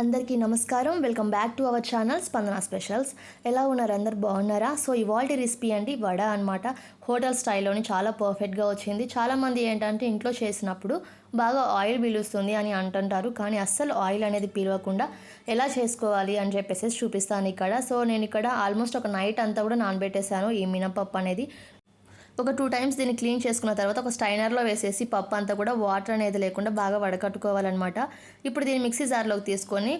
అందరికీ నమస్కారం. Welcome back to our channel Spandana specials ఎలా ఉన్నారు? అందరు బాగున్నారా? సో ఇవాల్టి రెసిపీ అండి వడ అనమాట హోటల్ స్టైల్లోని చాలా పర్ఫెక్ట్గా వచ్చింది. చాలామంది ఏంటంటే ఇంట్లో చేసినప్పుడు బాగా ఆయిల్ పీలుస్తుంది అని అంటుంటారు. కానీ అస్సలు ఆయిల్ అనేది పీలవకుండా ఎలా చేసుకోవాలి అని చెప్పేసి చూపిస్తాను ఇక్కడ. సో నేను ఇక్కడ ఆల్మోస్ట్ ఒక నైట్ అంతా కూడా నానబెట్టేశాను ఈ మినపప్పు అనేది. ఒక టూ టైమ్స్ దీన్ని క్లీన్ చేసుకున్న తర్వాత ఒక స్టైనర్లో వేసేసి పప్పు అంతా కూడా వాటర్ అనేది లేకుండా బాగా వడకట్టుకోవాలన్నమాట. ఇప్పుడు దీన్ని మిక్సీ జార్లోకి తీసుకొని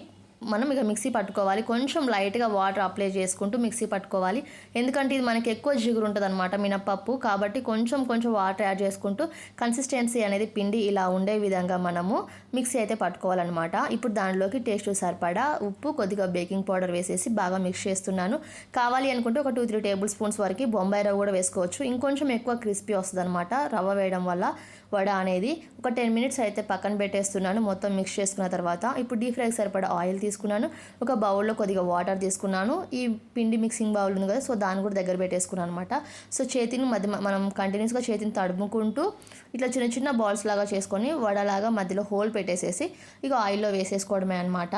మనం ఇక మిక్సీ పట్టుకోవాలి. కొంచెం లైట్గా వాటర్ అప్లై చేసుకుంటూ మిక్సీ పట్టుకోవాలి. ఎందుకంటే ఇది మనకి ఎక్కువ జిగురు ఉంటుంది అనమాట మినపప్పు కాబట్టి కొంచెం కొంచెం వాటర్ యాడ్ చేసుకుంటూ కన్సిస్టెన్సీ అనేది పిండి ఇలా ఉండే విధంగా మనము మిక్సీ అయితే పట్టుకోవాలన్నమాట. ఇప్పుడు దానిలోకి టేస్ట్ సరిపడా ఉప్పు కొద్దిగా బేకింగ్ పౌడర్ వేసేసి బాగా మిక్స్ చేస్తున్నాను. కావాలి అనుకుంటే ఒక టూ త్రీ టేబుల్ స్పూన్స్ వరకు బొంబాయి రవ్వ కూడా వేసుకోవచ్చు. ఇంకొంచెం ఎక్కువ క్రిస్పీ వస్తుంది అనమాట రవ్వ వేయడం వల్ల. వడ అనేది ఒక టెన్ మినిట్స్ అయితే పక్కన పెట్టేస్తున్నాను. మొత్తం మిక్స్ చేసుకున్న తర్వాత ఇప్పుడు డీప్ ఫ్రైకి సరిపడా ఆయిల్ తీసుకున్నాను. ఒక బౌల్లో కొద్దిగా వాటర్ తీసుకున్నాను. ఈ పిండి మిక్సింగ్ బౌల్ ఉంది కదా సో దాన్ని కూడా దగ్గర పెట్టేసుకున్నాను అనమాట సో చేతిని మధ్య మనం కంటిన్యూస్గా చేతిని తడుముకుంటూ ఇట్లా చిన్న చిన్న బాల్స్ లాగా చేసుకొని వడలాగా మధ్యలో హోల్ పెట్టేసేసి ఇక ఆయిల్లో వేసేసుకోవడమే అనమాట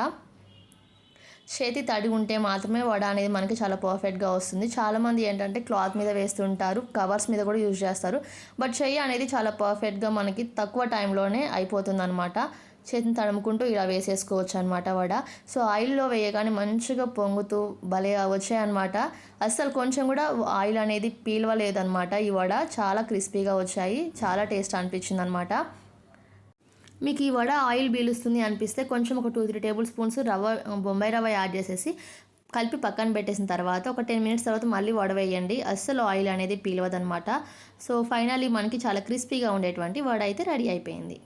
చేతి తడి ఉంటే మాత్రమే వడ అనేది మనకి చాలా పర్ఫెక్ట్గా వస్తుంది. చాలామంది ఏంటంటే క్లాత్ మీద వేస్తుంటారు కవర్స్ మీద కూడా యూజ్ చేస్తారు. బట్ చెయ్యి అనేది చాలా పర్ఫెక్ట్గా మనకి తక్కువ టైంలోనే అయిపోతుంది అనమాట చేతిని తడుముకుంటూ ఇలా వేసేసుకోవచ్చు అనమాట వడ. సో ఆయిల్లో వేయగానే మంచిగా పొంగుతూ భలే వచ్చాయన్నమాట అస్సలు కొంచెం కూడా ఆయిల్ అనేది పీలవలేదన్నమాట ఈ వడ. చాలా క్రిస్పీగా వచ్చాయి. చాలా టేస్ట్ అనిపించింది అనమాట మీకు ఈ వడ ఆయిల్ పీలుస్తుంది అనిపిస్తే కొంచెం ఒక టూ త్రీ టేబుల్ స్పూన్స్ రవ్వ బొంబాయి రవ్వ యాడ్ చేసేసి కలిపి పక్కన పెట్టేసిన తర్వాత ఒక టెన్ మినిట్స్ తర్వాత మళ్ళీ వడవేయండి అస్సలు ఆయిల్ అనేది పీలవదనమాట సో ఫైనల్లీ మనకి చాలా క్రిస్పీగా ఉండేటువంటి వడ అయితే రెడీ అయిపోయింది.